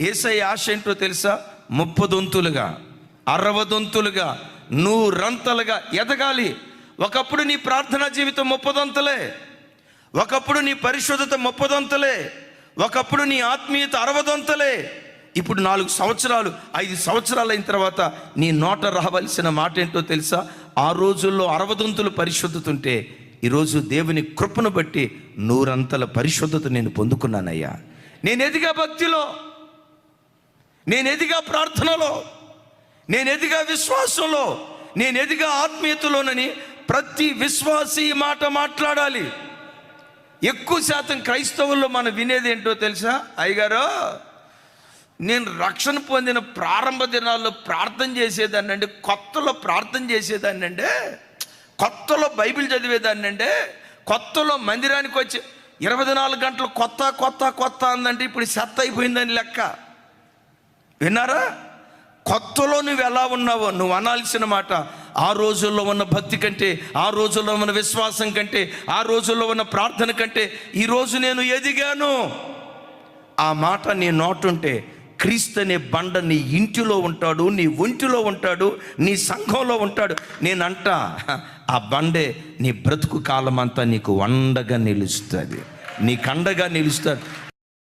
ఏసై ఆశ ఏంటో తెలుసా? ముప్పదొంతులుగా అరవదొంతులుగా నూరంతలుగా ఎదగాలి. ఒకప్పుడు నీ ప్రార్థనా జీవితం ముప్పదొంతలే. ఒకప్పుడు నీ పరిశుద్ధత ముప్పదొంతలే. ఒకప్పుడు నీ ఆత్మీయత అరవదొంతలే. ఇప్పుడు నాలుగు సంవత్సరాలు ఐదు సంవత్సరాలు అయిన తర్వాత నీ నోట రావలసిన మాట ఏంటో తెలుసా? ఆ రోజుల్లో అరవదొంతులు పరిశుద్ధత ఉంటే ఈరోజు దేవుని కృపను బట్టి నూరంతల పరిశుద్ధత నేను పొందుకున్నానయ్యా. నేను ఎదిగా భక్తిలో నేను ఎదిగా ప్రార్థనలో నేను ఎదిగా విశ్వాసంలో నేను ఎదిగా ఆత్మీయతలోనని ప్రతి విశ్వాసి మాట మాట్లాడాలి. ఎక్కువ శాతం క్రైస్తవుల్లో మనం వినేది ఏంటో తెలుసా? అయ్యగారు నేను రక్షణ పొందిన ప్రారంభ దినాల్లో ప్రార్థన చేసేదాన్ని అండి కొత్తలో ప్రార్థన చేసేదాన్ని అండి కొత్తలో బైబిల్ చదివేదాన్ని అండి కొత్తలో మందిరానికి వచ్చి ఇరవై నాలుగు గంటలు కొత్త కొత్త కొత్త అందంటే ఇప్పుడు చెత్త అయిపోయిందని లెక్క. విన్నారా? కొత్తలో నువ్వు ఎలా ఉన్నావో? నువ్వు అనాల్సిన మాట ఆ రోజుల్లో ఉన్న భక్తి కంటే ఆ రోజుల్లో ఉన్న విశ్వాసం కంటే ఆ రోజుల్లో ఉన్న ప్రార్థన కంటే ఈరోజు నేను ఎదిగాను. ఆ మాట నీ నోటుంటే క్రీస్తు అనే బండ నీ ఇంటిలో ఉంటాడు నీ ఒంటిలో ఉంటాడు నీ సంఘంలో ఉంటాడు. నేనంట ఆ బండే నీ బ్రతుకు కాలం అంతా నీకు వండగా నిలుస్తుంది. నీ కండగా నిలుస్తాడు